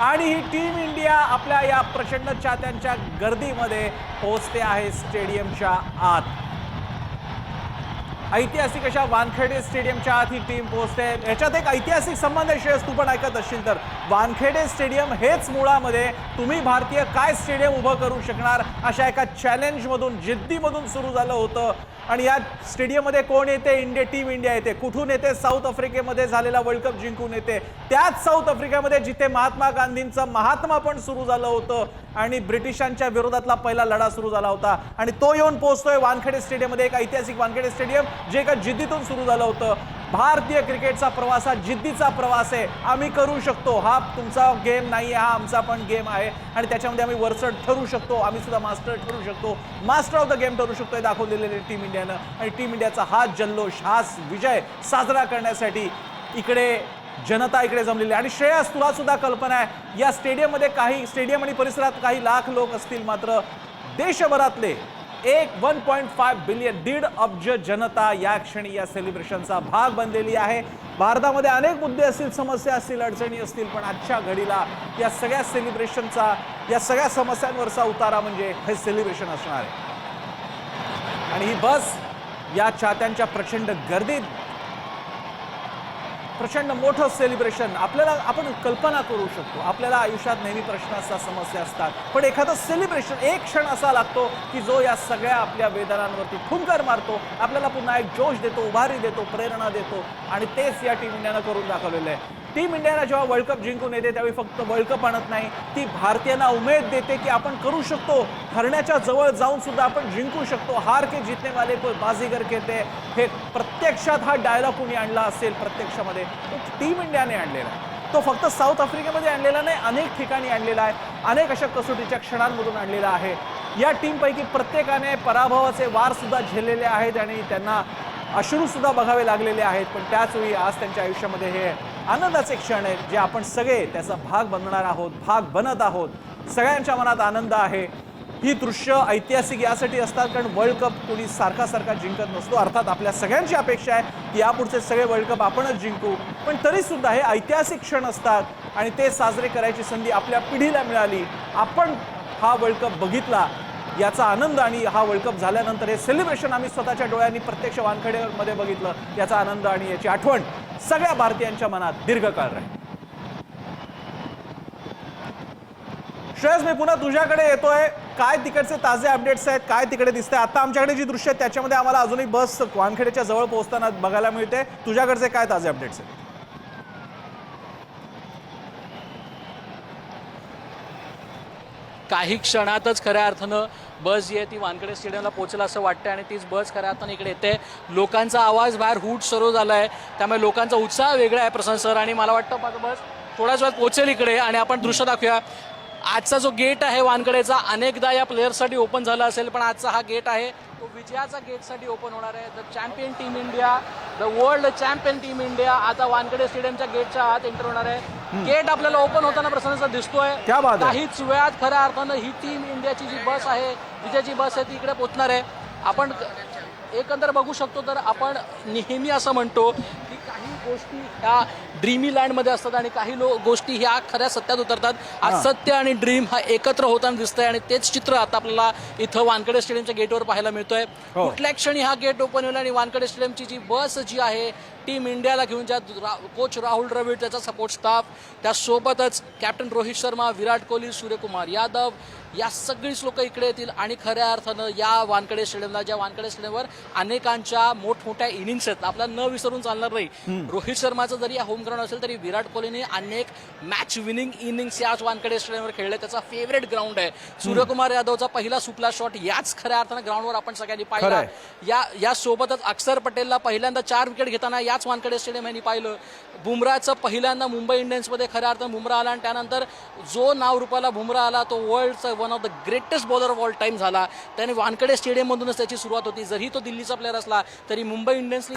आणि ही team India आपल्या या प्रचंड चाहत्यांच्या गर्दीमध्ये पोहोचते आहे स्टेडियमच्या आत. ऐतिहासिक अशा वानखेडे स्टेडियमच्या आत ही टीम पोहोचते. याच्यात एक ऐतिहासिक संबंध आहे श्रेयस तू पण ऐकत असशील तर. वानखेडे स्टेडियम हेच मुळामध्ये तुम्ही भारतीय काय स्टेडियम उभं करू शकणार? अशा एका चॅलेंजमधून जिद्दीमधून सुरू झालं होतं. आणि या स्टेडियममध्ये कोण येते? इंडिया टीम इंडिया येते. कुठून येते? साऊथ आफ्रिकेमध्ये झालेला वर्ल्ड कप जिंकून येते. त्याच साऊथ आफ्रिकेमध्ये जिथे महात्मा गांधींचं महात्मा पण सुरू झालं होतं आणि ब्रिटिशांच्या विरोधातला पहिला लढा सुरू झाला होता. आणि तो येऊन पोहोचतोय वानखेडे स्टेडियममध्ये. एक ऐतिहासिक वानखेडे स्टेडियम. जे एका जिद्दीतून सुरू झालं होतं. भारतीय क्रिकेटचा प्रवास हा जिद्दीचा प्रवास आहे. आम्ही करू शकतो. हा तुमचा गेम नाही आहे हा आमचा पण गेम आहे. आणि त्याच्यामध्ये आम्ही वरचढ ठरू शकतो. आम्ही सुद्धा मास्टर ठरू शकतो. मास्टर ऑफ द गेम ठरू शकतो हे दाखवलेले टीम इंडियानं. आणि टीम इंडियाचा हा जल्लोष हाच विजय साजरा करण्यासाठी इकडे जनता इकडे जमलेली आहे. आणि श्रेयस तुला सुद्धा कल्पना आहे. या स्टेडियममध्ये काही स्टेडियम आणि परिसरात काही लाख लोक असतील मात्र देशभरातले एक वन पॉईंट फाय बिलियन दीड अब्ज जनता या क्षणी या सेलिब्रेशनचा भाग बनलेली आहे. भारतामध्ये अनेक मुद्दे असतील समस्या असतील अडचणी असतील पण आजच्या घडीला या सगळ्या सेलिब्रेशनचा या सगळ्या समस्यांवरचा उतारा म्हणजे हे सेलिब्रेशन असणार आहे. आणि ही बस या चाहत्यांच्या प्रचंड गर्दीत प्रचंड मोठं सेलिब्रेशन आपल्याला आपण कल्पना करू शकतो. आपल्याला आयुष्यात नेहमी प्रश्न असतात समस्या असतात. पण एखादं सेलिब्रेशन एक क्षण असा लागतो की जो या सगळ्या आपल्या वेदनांवरती ठुंकर मारतो. आपल्याला पुन्हा एक जोश देतो उभारी देतो प्रेरणा देतो. आणि तेच या टीम इंडियानं करून दाखवलेलं आहे. टीम इंडियाला जेव्हा वर्ल्ड कप जिंकून येते त्यावेळी फक्त वर्ल्ड कप आणत नाही. ती भारतीयांना उमेद देते की आपण करू शकतो. हरण्याच्या जवळ जाऊन सुद्धा आपण जिंकू शकतो. हार के जितने वाले कोई बाजीगर केते हे. प्रत्यक्षात हा डायलॉग कुणी आणला असेल प्रत्यक्षामध्ये? तो टीम इंडियाने आणलेला आहे. तो फक्त साऊथ आफ्रिकेमध्ये आणलेला नाही अनेक ठिकाणी आणलेला आहे. अनेक अशा कसोटीच्या क्षणांमधून आणलेला आहे. या टीमपैकी प्रत्येकाने पराभवाचे वार सुद्धा झेललेले आहेत आणि त्यांना अश्रूसुद्धा बघावे लागलेले आहेत. पण त्याच वेळी आज त्यांच्या आयुष्यामध्ये हे आनंदाचे क्षण आहेत जे आपण सगळे त्याचा भाग बनणार आहोत भाग बनत आहोत. सगळ्यांच्या मनात आनंद आहे. ही दृश्य ऐतिहासिक यासाठी असतात कारण वर्ल्ड कप कोणी सारखा सारखा जिंकत नसतो. अर्थात आपल्या सगळ्यांची अपेक्षा आहे की यापुढचे सगळे वर्ल्ड कप आपणच जिंकू. पण तरी सुद्धा हे ऐतिहासिक क्षण असतात आणि ते साजरे करायची संधी आपल्या पिढीला मिळाली. आपण हा वर्ल्ड कप बघितला याचा आनंद आणि हा वर्ल्ड कप झाल्यानंतर हे सेलिब्रेशन आम्ही स्वतःच्या डोळ्यांनी प्रत्यक्ष वानखेडेमध्ये बघितलं. याचा आनंद आणि याची आठवण सगळ्या भारतीयांच्या मनात दीर्घकाळ राहील. श्रेयस मी पुन्हा तुझ्याकडे येतोय. काय तिकडचे ताजे अपडेट्स आहेत काय तिकडे दिसतंय? आता आमच्याकडे जी दृश्य आहेत त्याच्यामध्ये आम्हाला अजूनही बस वानखेडेच्या जवळ पोहोचताना बघायला मिळते. तुझ्याकडचे काय ताजे अपडेट्स आहेत? काही क्षणातच खऱ्या अर्थानं बस जी आहे ती वानखेडे स्टेडियमला पोहोचेल असं वाटतं आणि तीच बस खऱ्या अर्थानं इकडे येते. लोकांचा आवाज बाहेर हूट सुरू झाला आहे त्यामुळे लोकांचा उत्साह वेगळा आहे प्रशांत सर आणि मला वाटतं माझं बस थोड्याच वेळात पोहोचेल इकडे आणि आपण दृश्य दाखवूया. आजचा जो गेट आहे वानकडेचा अनेकदा या प्लेयर्ससाठी ओपन झाला असेल पण आजचा हा गेट आहे तो विजयाचा गेटसाठी ओपन होणार आहे. The champion team India the world champion team India आता वानखेडे स्टेडियमच्या गेटच्या आत एंटर होणार आहे. गेट आपल्याला ओपन होताना प्रसन्न दिसतोय. काहीच वेळात खऱ्या अर्थानं ही टीम इंडियाची जी बस आहे विजयाची बस आहे ती इकडे पोचणार आहे. आपण एकंदर बघू शकतो तर आपण नेहमी असं म्हणतो गोष्टी ह्या ड्रीमी लँडमध्ये असतात आणि काही लो गोष्टी ह्या खऱ्या सत्यात उतरतात. आज सत्य आणि ड्रीम हा एकत्र होताना दिसतंय आणि तेच चित्र आता आपल्याला इथं वानखेडे स्टेडियमच्या गेटवर पाहायला मिळतोय. हो. कुठल्या क्षणी हा गेट ओपन होईल आणि वानखेडे स्टेडियमची जी बस जी आहे टीम इंडियाला घेऊन ज्या कोच राहुल द्रविड त्याचा सपोर्ट स्टाफ त्यासोबतच कॅप्टन रोहित शर्मा विराट कोहली सूर्यकुमार यादव या सगळीच लोक इकडे येतील आणि खऱ्या अर्थानं या वानखेडे स्टेडियमला ज्या वानखेडे स्टेडियमवर अनेकांच्या मोठमोठ्या इनिंग्स आहेत. आपल्याला न विसरून चालणार नाही. रोहित शर्माचं जरी होम ग्राउंड असेल तरी विराट कोहलीने अनेक मॅच विनिंग इनिंग्स याच वानखेडे स्टेडियमवर खेळले. त्याचा फेवरेट ग्राउंड आहे. सूर्यकुमार यादवचा पहिला सुपला शॉट याच खऱ्या अर्थानं ग्राउंडवर आपण सगळ्यांनी पाहिला. या या सोबतच अक्षर पटेलला पहिल्यांदा चार विकेट घेताना याच वानखेडे स्टेडियम यांनी पाहिलं. बुमराचं पहिल्यांदा मुंबई इंडियन्समध्ये खऱ्या अर्थानं बुमरा आला आणि त्यानंतर जो नाव रुपाला बुमरा आला तो वर्ल्डचा one of the greatest bowler of all time झाला. त्याने वानखेडे स्टेडियममधूनच त्याची सुरुवात होती. जरी तो दिल्लीचा प्लेअर असला तरी मुंबई इंडियन्सनी.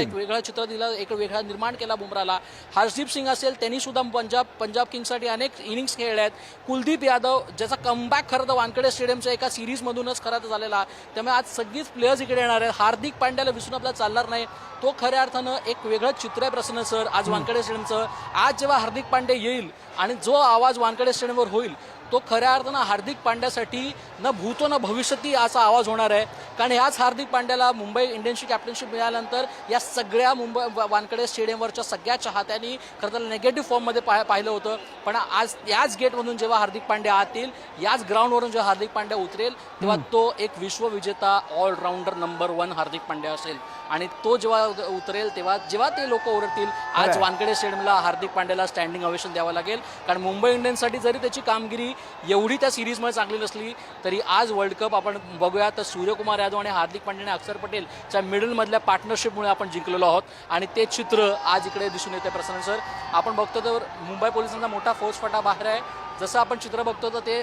एक वेगळं चित्र दिलं एक वेगळा निर्माण केला बुमराला हर्षदीप सिंग असेल त्यांनी सुद्धा पंजाब पंजाब किंग्ससाठी अनेक इनिंग्स खेळल्या आहेत. कुलदीप यादव ज्याचा कमबॅक खरं तर वानखेडे स्टेडियमच्या एका सिरीजमधूनच खरं तर झालेला. त्यामुळे आज सगळीच प्लेयर्स इकडे येणार आहेत. हार्दिक पांड्याला विसरून आपल्याला चालणार नाही. तो खऱ्या अर्थानं एक वेगळं चित्र आहे प्रसन्न सर. आज वानखेडे स्टेडियमचं. आज जेव्हा हार्दिक पांडे येईल आणि जो आवाज वानखेडे स्टेडियमवर होईल तो खऱ्या अर्थानं हार्दिक पांड्यासाठी न भूतो न भविष्यती असा आवाज होणार आहे. कारण ह्याच हार्दिक पांड्याला मुंबई इंडियन्सची कॅप्टनशिप मिळाल्यानंतर या सगळ्या मुंबई वा- वानखेडे स्टेडियमवरच्या सगळ्या चाहत्यांनी खरं तर निगेटिव्ह फॉर्ममध्ये पाह पाहिलं होतं. पण आज याच गेटमधून जेव्हा हार्दिक पांड्या आत येईल याच ग्राउंडवरून जेव्हा हार्दिक पांड्या उतरेल तेव्हा तो एक विश्वविजेता allrounder number one Hardik Pandya असेल. आणि तो जेव्हा उतरेल तेव्हा जेव्हा ते लोक ओरडतील आज. वानखेडे स्टेडियमला हार्दिक पांड्याला स्टँडिंग अवेशन द्यावं लागेल. कारण मुंबई इंडियन्ससाठी जरी त्याची कामगिरी एवढी त्या सिरीजमध्ये चांगली नसली तरी आज वर्ल्ड कप आपण बघूया. तर सूर्यकुमार यादव आणि हार्दिक पांड्या आणि अक्षर पटेलच्या मिडलमधल्या पार्टनरशिपमुळे आपण जिंकलेलो आहोत. आणि ते चित्र आज इकडे दिसून येते प्रसन्न सर. आपण बघतो तर मुंबई पोलिसांचा मोठा फौजफाटा बाहेर आहे. जसं आपण चित्र बघतो तर ते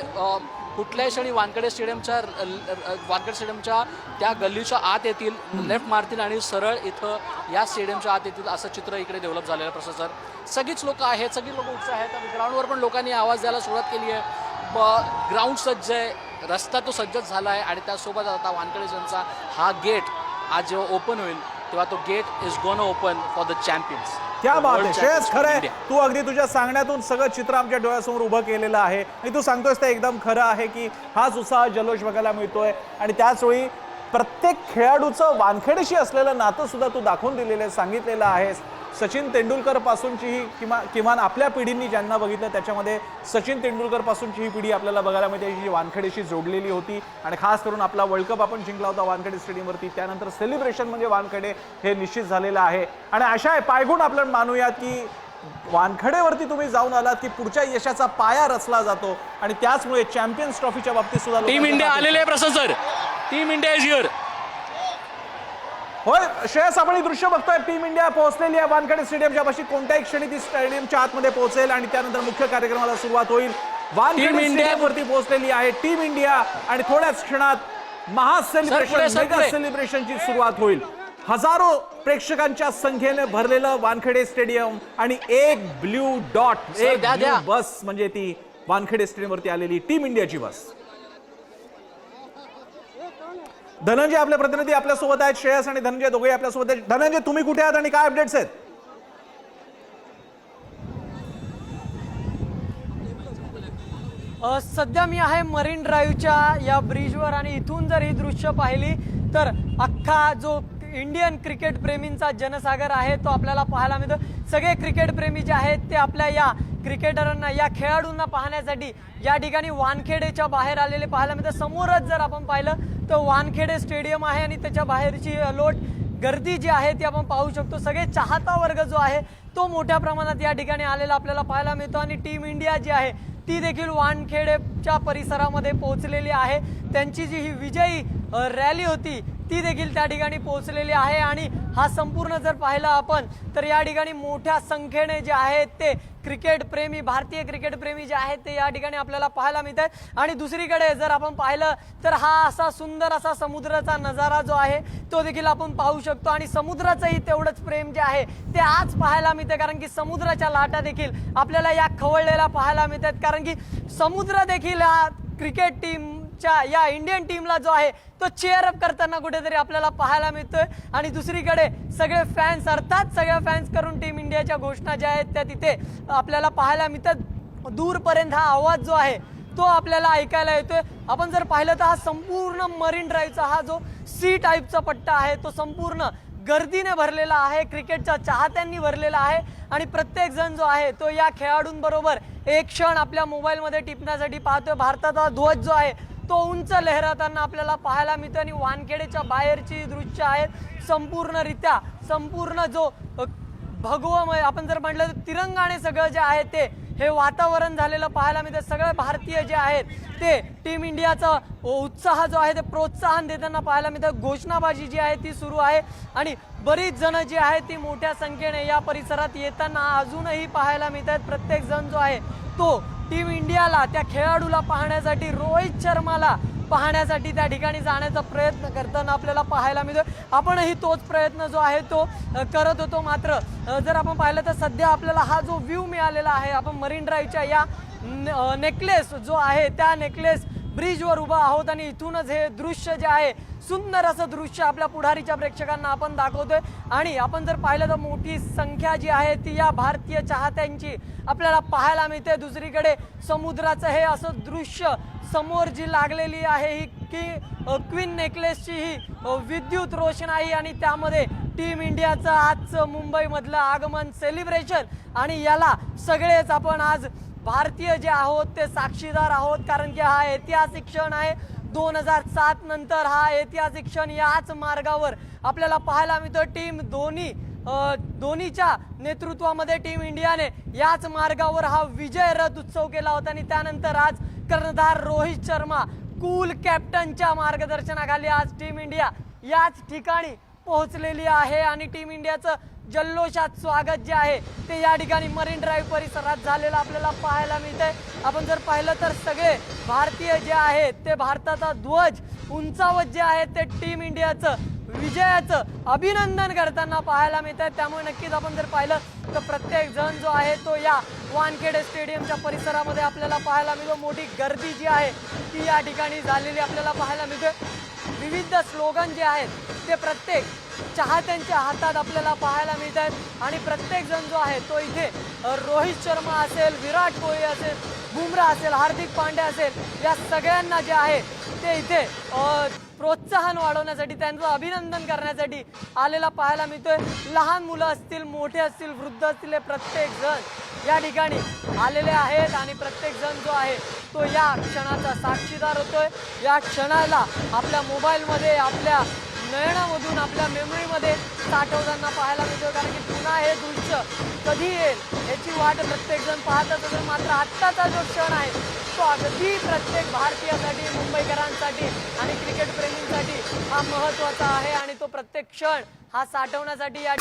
कुठल्याही क्षणी वानखेडे स्टेडियमच्या वानकडे वानखेडे स्टेडियमच्या त्या गल्लीच्या आत येतील लेफ्ट मारतील आणि सरळ इथं या स्टेडियमच्या आत येतील असं चित्र इकडे डेव्हलप झालेलं आहे प्रसन्न सर. सगळीच लोक आहेत सगळी लोक उत्साह आहेत. आणि ग्राउंडवर पण लोकांनी आवाज द्यायला सुरुवात केली आहे. ग्राउंड सज्ज आहे रस्ता तो सज्जच झाला आहे आणि त्यासोबत आता वानखेडे स्टेडियमचा हा गेट आज जेव्हा ओपन होईल तेव्हा तो gate is gone open for the champions क्या बात आहे. श्रेयस खरंय तू अगदी तुझ्या सांगण्यातून सगळं चित्र आमच्या डोळ्यासमोर उभं केलेलं आहे. आणि तू सांगतोयस ते एकदम खरं आहे की हाच उत्साह जल्लोष बघायला मिळतोय. आणि त्याच वेळी प्रत्येक खेळाडूचं वानखेडेशी असलेलं नातं सुद्धा तू दाखवून दिलेलं आहे सांगितलेलं आहेस सचिन तेंडुलकर पासूनची ही किमान किमान आपल्या पिढींनी ज्यांना बघितलं त्याच्यामध्ये सचिन तेंडुलकर पासूनची ही पिढी आपल्याला बघायला मिळते जी वानखेडेशी जोडलेली होती. आणि खास करून आपला वर्ल्ड कप आपण जिंकला होता वानखेडे स्टेडियमवरती त्यानंतर सेलिब्रेशन म्हणजे वानखेडे हे निश्चित झालेलं आहे. आणि अशा आहे पायगुण आपण मानूयात की वानखडेवरती तुम्ही जाऊन आलात की पुढच्या यशाचा पाया रचला जातो. आणि त्याचमुळे चॅम्पियन्स ट्रॉफीच्या बाबतीत सुद्धा टीम इंडिया आलेले आहे टीम इंडिया इज हिअर. होय श्रेयस आपण ही दृश्य बघतोय. टीम इंडिया पोहोचलेली आहे वानखेडे स्टेडियमच्या पाशी. कोणत्याही क्षणी ती स्टेडियमच्या आतमध्ये पोहोचेल आणि त्यानंतर मुख्य कार्यक्रमाला सुरुवात होईल. वानखेडे स्टेडियमवरती पोहोचलेली आहे टीम इंडिया आणि थोड्याच क्षणात पुढे, सर, मेगा. सेलिब्रेशनची सुरुवात होईल. हजारो प्रेक्षकांच्या संख्येने भरलेलं वानखेडे स्टेडियम आणि एक ब्ल्यू डॉट एक बस म्हणजे ती वानखेडे स्टेडियमवरती आलेली टीम इंडियाची बस. धनंजय आपले प्रतिनिधी आपल्यासोबत आहेत श्रेयस आणि धनंजय दोघे आपल्यासोबत आहेत. धनंजय तुम्ही कुठे आहात आणि काय अपडेट्स आहेत? सध्या मी आहे मरीन ड्राईव्हच्या या ब्रिजवर आणि इथून जर ही दृश्य पाहिली तर अख्खा जो इंडियन क्रिकेट प्रेमींचा जनसागर आहे तो आपल्याला पाहायला मिळतो. सगळे क्रिकेट प्रेमी जे आहेत ते आपल्या या क्रिकेटरांना या खेळाडूंना पाहण्यासाठी या ठिकाणी वानखेडेच्या बाहेर आलेले पाहायला मिळतं. समोरच जर आपण पाहिलं तर वानखेडे स्टेडियम आहे आणि त्याच्या बाहेरची लोट गर्दी जी आहे ती आपण पाहू शकतो. सगळे चाहता वर्ग जो आहे तो मोठ्या प्रमाणात या ठिकाणी आलेला आपल्याला पाहायला मिळतो. आणि टीम इंडिया जी आहे ती देखील वानखेडेच्या परिसरामध्ये पोहोचलेली आहे. त्यांची जी ही विजयी रॅली होती ती देखील त्या ठिकाणी पोहोचलेली आहे आणि हा संपूर्ण जर पाहिला आपण तर या ठिकाणी मोठ्या संख्येने जे आहेत ते क्रिकेट प्रेमी भारतीय क्रिकेट प्रेमी जे आहेत ते या ठिकाणी आपल्याला पाहायला मिळत आहेत आणि दुसरीकडे जर आपण पाहिलं तर हा असा सुंदर असा समुद्राचा नजारा जो आहे तो देखील आपण पाहू शकतो. आणि समुद्राचंही तेवढंच प्रेम जे आहे ते आज पाहायला मिळतं कारण की समुद्राच्या लाटा देखील आपल्याला या खवळलेल्या पाहायला मिळतात कारण की समुद्र देखील हा क्रिकेट च्या या इंडियन टीमला जो आहे तो चेअर अप करताना कुठेतरी आपल्याला पाहायला मिळतोय. आणि दुसरीकडे सगळे फॅन्स अर्थात सगळ्या फॅन्स करून टीम इंडियाच्या घोषणा ज्या आहेत त्या तिथे आपल्याला पाहायला मिळतात. दूरपर्यंत हा आवाज जो आहे तो आपल्याला ऐकायला येतोय. आपण जर पाहिलं तर हा संपूर्ण मरीन ड्राईव्हचा हा जो सी टाईपचा पट्टा आहे तो संपूर्ण गर्दीने भरलेला आहे क्रिकेटच्या चाहत्यांनी भरलेला आहे. आणि प्रत्येक जण जो आहे तो या खेळाडूंबरोबर एक क्षण आपल्या मोबाईलमध्ये टिपण्यासाठी पाहतोय. भारताचा ध्वज जो आहे तो उंच लहराताना आपल्याला पाहायला मिळतो आणि वानखेडेच्या बाहेरची दृश्य आहेत. संपूर्णरित्या संपूर्ण जो भगवमय आपण जर म्हटलं तर तिरंगाने सगळं जे आहे ते हे वातावरण झालेलं पाहायला मिळतं. सगळे भारतीय जे आहेत ते टीम इंडियाचा उत्साह जो आहे ते प्रोत्साहन देताना पाहायला मिळतं. घोषणाबाजी जी आहे ती सुरू आहे आणि बरीच जण जी आहेत ती मोठ्या संख्येने या परिसरात येताना अजूनही पाहायला मिळतात प्रत्येक जण जो आहे तो टीम इंडियाला त्या खेळाडूला पाहण्यासाठी रोहित शर्माला पाहण्यासाठी त्या ठिकाणी जाण्याचा प्रयत्न करताना आपल्याला पाहायला मिळतो आपणही तोच प्रयत्न जो आहे तो करत होतो मात्र जर आपण पाहिलं तर सध्या आपल्याला हा जो व्ह्यू मिळालेला आहे आपण मरीन ड्राईव्हच्या या नेकलेस जो आहे त्या नेकलेस ब्रिजवर उभा आहोत आणि इथूनच हे दृश्य जे आहे सुंदर असं दृश्य आपल्या पुढारीच्या प्रेक्षकांना आपण दाखवतोय. आणि आपण जर पाहिलं तर मोठी संख्या जी आहे ती या भारतीय चाहत्यांची आपल्याला पाहायला मिळते. दुसरीकडे समुद्राचं हे असं दृश्य समोर जी लागलेली आहे ही की क्वीन नेकलेसची ही विद्युत रोषणाई आणि त्यामध्ये टीम इंडियाचं आजचं मुंबईमधलं आगमन सेलिब्रेशन आणि याला सगळेच आपण आज भारतीय जे आहोत ते साक्षीदार आहोत कारण की हा ऐतिहासिक क्षण आहे. दोन हजार सात नंतर हा ऐतिहासिक क्षण याच मार्गावर आपल्याला पाहायला मिळतो. टीम धोनी धोनीच्या नेतृत्वामध्ये टीम इंडियाने याच मार्गावर हा विजय रथ उत्सव केला होता आणि त्यानंतर आज कर्णधार रोहित शर्मा कूल कॅप्टनच्या मार्गदर्शनाखाली आज टीम इंडिया याच ठिकाणी पोहोचलेली आहे आणि टीम इंडियाचं जल्लोषात स्वागत जे आहे ते या ठिकाणी मरीन ड्राईव्ह परिसरात झालेलं आपल्याला पाहायला मिळतंय. आपण जर पाहिलं तर सगळे भारतीय जे आहेत ते भारताचा ध्वज उंचावत जे आहे ते टीम इंडियाचं विजयाचं अभिनंदन करताना पाहायला मिळत आहे त्यामुळे नक्कीच आपण जर पाहिलं तर प्रत्येक जण जो आहे तो या वानखेडे स्टेडियमच्या परिसरामध्ये आपल्याला पाहायला मिळतो. मोठी गर्दी जी आहे ती या ठिकाणी झालेली आपल्याला पाहायला मिळते विविध स्लोगन जे आहेत ते प्रत्येक चाहत्यांच्या हातात आपल्याला पाहायला मिळत आहेत आणि प्रत्येक जण जो आहे तो इथे रोहित शर्मा असेल विराट कोहली असेल बुमरा असेल हार्दिक पांड्या असेल या सगळ्यांना जे आहे ते इथे प्रोत्साहन वाढवण्यासाठी त्यांचं अभिनंदन करण्यासाठी आलेला पाहायला मिळतोय. लहान मुलं असतील मोठे असतील वृद्ध असतील हे प्रत्येक जण या ठिकाणी आलेले आहेत आणि प्रत्येक जण जो आहे तो या क्षणाचा साक्षीदार होतोय. या क्षणाला आपल्या मोबाईलमध्ये आपल्या नयनामधून आपल्या मेमरीमध्ये साठवताना पाहायला मिळतो कारण की पुन्हा हे दृश्य कधी येईल याची वाट प्रत्येकजण पाहत पाहतच असेल. मात्र आत्ताचा जो क्षण आहे तो अगदी प्रत्येक भारतीयासाठी मुंबईकरांसाठी आणि क्रिकेट प्रेमींसाठी हा महत्त्वाचा आहे आणि तो प्रत्येक क्षण हा साठवण्यासाठी या